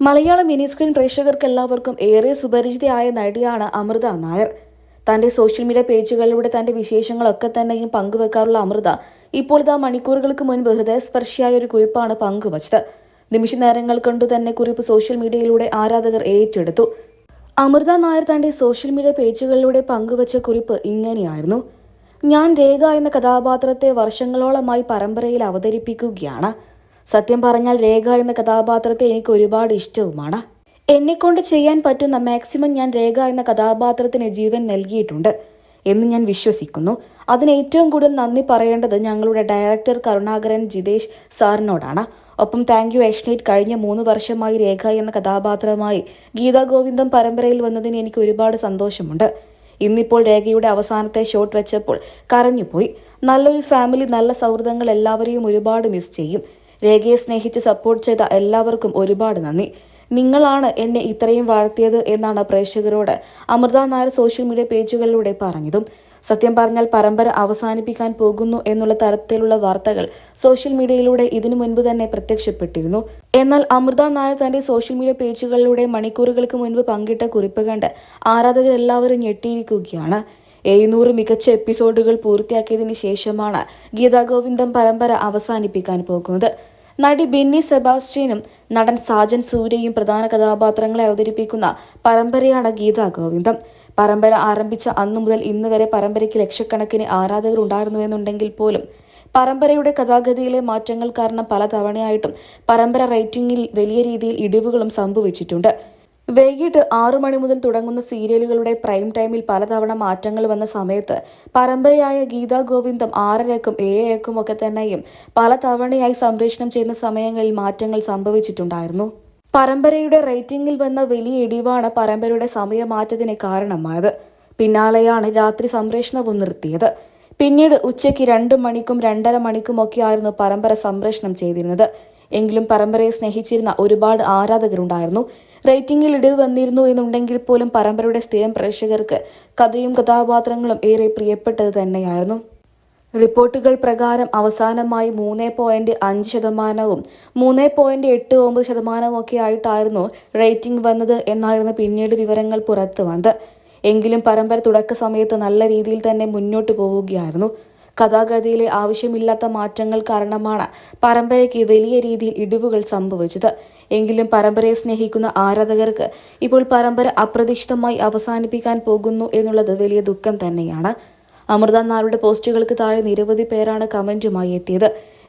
മലയാള mini screen പ്രേക്ഷകർക്ക് എല്ലാവർക്കും ഏറെ സുപരിചിതയായ നടിയാണ് അമൃത നായർ. തന്റെ സോഷ്യൽ മീഡിയ പേജുകളിലൂടെ തന്റെ വിശേഷങ്ങളൊക്കെ തന്നെയും പങ്കുവെക്കാറുള്ള അമൃത ഇപ്പോൾ ഇതാ മണിക്കൂറുകൾക്ക് മുൻപ് ഹൃദയസ്പർശിയായ ഒരു കുറിപ്പാണ് പങ്കുവച്ചത്. നിമിഷ നേരങ്ങൾ കൊണ്ട് തന്നെ കുറിപ്പ് സോഷ്യൽ മീഡിയയിലൂടെ ആരാധകർ ഏറ്റെടുത്തു. അമൃത നായർ തന്റെ സോഷ്യൽ മീഡിയ പേജുകളിലൂടെ പങ്കുവച്ച കുറിപ്പ് ഇങ്ങനെയായിരുന്നു. ഞാൻ രേഖ എന്ന കഥാപാത്രത്തെ വർഷങ്ങളോളമായി പരമ്പരയിൽ അവതരിപ്പിക്കുകയാണ്. സത്യം പറഞ്ഞാൽ രേഖ എന്ന കഥാപാത്രത്തെ എനിക്ക് ഒരുപാട് ഇഷ്ടവുമാണ്. എന്നെക്കൊണ്ട് ചെയ്യാൻ പറ്റുന്ന മാക്സിമം ഞാൻ രേഖ എന്ന കഥാപാത്രത്തിന് ജീവൻ നൽകിയിട്ടുണ്ട് എന്ന് ഞാൻ വിശ്വസിക്കുന്നു. അതിന് ഏറ്റവും കൂടുതൽ നന്ദി പറയേണ്ടത് ഞങ്ങളുടെ ഡയറക്ടർ കരുണാകരൻ ജിതേഷ് സാറിനോടാണ്. ഒപ്പം താങ്ക് യു ഏഷ്നേറ്റ് കഴിഞ്ഞ മൂന്ന് വർഷമായി രേഖ എന്ന കഥാപാത്രമായി ഗീതാ ഗോവിന്ദം പരമ്പരയിൽ വന്നതിന് എനിക്ക് ഒരുപാട് സന്തോഷമുണ്ട്. ഇന്നിപ്പോൾ രേഖയുടെ അവസാനത്തെ ഷോട്ട് വെച്ചപ്പോൾ കരഞ്ഞുപോയി. നല്ലൊരു ഫാമിലി നല്ല സൗഹൃദങ്ങൾ എല്ലാവരെയും ഒരുപാട് മിസ് ചെയ്യും. രേഖയെ സ്നേഹിച്ച് സപ്പോർട്ട് ചെയ്ത എല്ലാവർക്കും ഒരുപാട് നന്ദി. നിങ്ങളാണ് എന്നെ ഇത്രയും വാഴ്ത്തിയത് എന്നാണ് പ്രേക്ഷകരോട് അമൃത നായർ സോഷ്യൽ മീഡിയ പേജുകളിലൂടെ പറഞ്ഞതും. സത്യം പറഞ്ഞാൽ പരമ്പര അവസാനിപ്പിക്കാൻ പോകുന്നു എന്നുള്ള തരത്തിലുള്ള വാർത്തകൾ സോഷ്യൽ മീഡിയയിലൂടെ ഇതിനു മുൻപ് തന്നെ പ്രത്യക്ഷപ്പെട്ടിരുന്നു. എന്നാൽ അമൃത നായർ തന്റെ സോഷ്യൽ മീഡിയ പേജുകളിലൂടെ മണിക്കൂറുകൾക്ക് മുൻപ് പങ്കിട്ട കുറിപ്പ് കണ്ട് ആരാധകരെല്ലാവരും ഞെട്ടിയിരിക്കുകയാണ്. എഴുന്നൂറ് മികച്ച എപ്പിസോഡുകൾ പൂർത്തിയാക്കിയതിനു ശേഷമാണ് ഗീതാഗോവിന്ദം പരമ്പര അവസാനിപ്പിക്കാൻ പോകുന്നത്. നടി ബെന്നി സെബാസ്റ്റ്യനും നടൻ സാജൻ സൂര്യയും പ്രധാന കഥാപാത്രങ്ങളെ അവതരിപ്പിക്കുന്ന പരമ്പരയാണ് ഗീതാ ഗോവിന്ദം. പരമ്പര ആരംഭിച്ച അന്നു മുതൽ ഇന്ന് വരെ പരമ്പരയ്ക്ക് ലക്ഷക്കണക്കിന് ആരാധകർ ഉണ്ടായിരുന്നുവെന്നുണ്ടെങ്കിൽ പോലും പരമ്പരയുടെ കഥാഗതിയിലെ മാറ്റങ്ങൾ കാരണം പല തവണയായിട്ടും പരമ്പര റേറ്റിംഗിൽ വലിയ രീതിയിൽ ഇടിവുകളും സംഭവിച്ചിട്ടുണ്ട്. വൈകിട്ട് ആറു മണി മുതൽ തുടങ്ങുന്ന സീരിയലുകളുടെ പ്രൈം ടൈമിൽ പലതവണ മാറ്റങ്ങൾ വന്ന സമയത്ത് പരമ്പരയായ ഗീതാ ഗോവിന്ദം ആറരക്കും ഏഴരക്കും ഒക്കെ തന്നെയും പലതവണയായി സംപ്രേഷണം ചെയ്യുന്ന സമയങ്ങളിൽ മാറ്റങ്ങൾ സംഭവിച്ചിട്ടുണ്ടായിരുന്നു. പരമ്പരയുടെ റേറ്റിംഗിൽ വന്ന വലിയ ഇടിവാണ് പരമ്പരയുടെ സമയമാറ്റത്തിന് കാരണമായത്. പിന്നാലെയാണ് രാത്രി സംപ്രേഷണവും നിർത്തിയത്. പിന്നീട് ഉച്ചയ്ക്ക് രണ്ട് മണിക്കും രണ്ടര മണിക്കുമൊക്കെയായിരുന്നു പരമ്പര സംപ്രേഷണം ചെയ്തിരുന്നത്. എങ്കിലും പരമ്പരയെ സ്നേഹിച്ചിരുന്ന ഒരുപാട് ആരാധകരുണ്ടായിരുന്നു. റേറ്റിംഗിൽ ഇടിവ് വന്നിരുന്നു എന്നുണ്ടെങ്കിൽ പോലും പരമ്പരയുടെ സ്ഥിരം പ്രേക്ഷകർക്ക് കഥയും കഥാപാത്രങ്ങളും ഏറെ പ്രിയപ്പെട്ടത് തന്നെയായിരുന്നു. റിപ്പോർട്ടുകൾ പ്രകാരം അവസാനമായി മൂന്ന് പോയിന്റ് അഞ്ച് ശതമാനവും മൂന്ന് പോയിന്റ് എട്ട് ഒമ്പത് ശതമാനവും ഒക്കെ ആയിട്ടായിരുന്നു റേറ്റിംഗ് വന്നത് എന്നായിരുന്നു പിന്നീട് വിവരങ്ങൾ പുറത്തു വന്നത്. എങ്കിലും പരമ്പര തുടക്ക സമയത്ത് നല്ല രീതിയിൽ തന്നെ മുന്നോട്ട് പോവുകയായിരുന്നു. കഥാഗതിയിലെ ആവശ്യമില്ലാത്ത മാറ്റങ്ങൾ കാരണമാണ് പരമ്പരയ്ക്ക് വലിയ രീതിയിൽ ഇടിവുകൾ സംഭവിച്ചത്. എങ്കിലും പരമ്പരയെ സ്നേഹിക്കുന്ന ആരാധകർക്ക് ഇപ്പോൾ പരമ്പര അപ്രതീക്ഷിതമായി അവസാനിപ്പിക്കാൻ പോകുന്നു എന്നുള്ളത് വലിയ ദുഃഖം തന്നെയാണ്. അമൃത നായരുടെ പോസ്റ്റുകൾക്ക് താഴെ നിരവധി പേരാണ് കമന്റുമായി എത്തിയത്.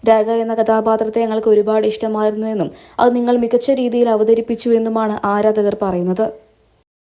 രാഗ എന്ന കഥാപാത്രത്തെ ഞങ്ങൾക്ക് ഒരുപാട് ഇഷ്ടമായിരുന്നുവെന്നും അത് നിങ്ങൾ മികച്ച രീതിയിൽ അവതരിപ്പിച്ചു എന്നുമാണ് ആരാധകർ പറയുന്നത്.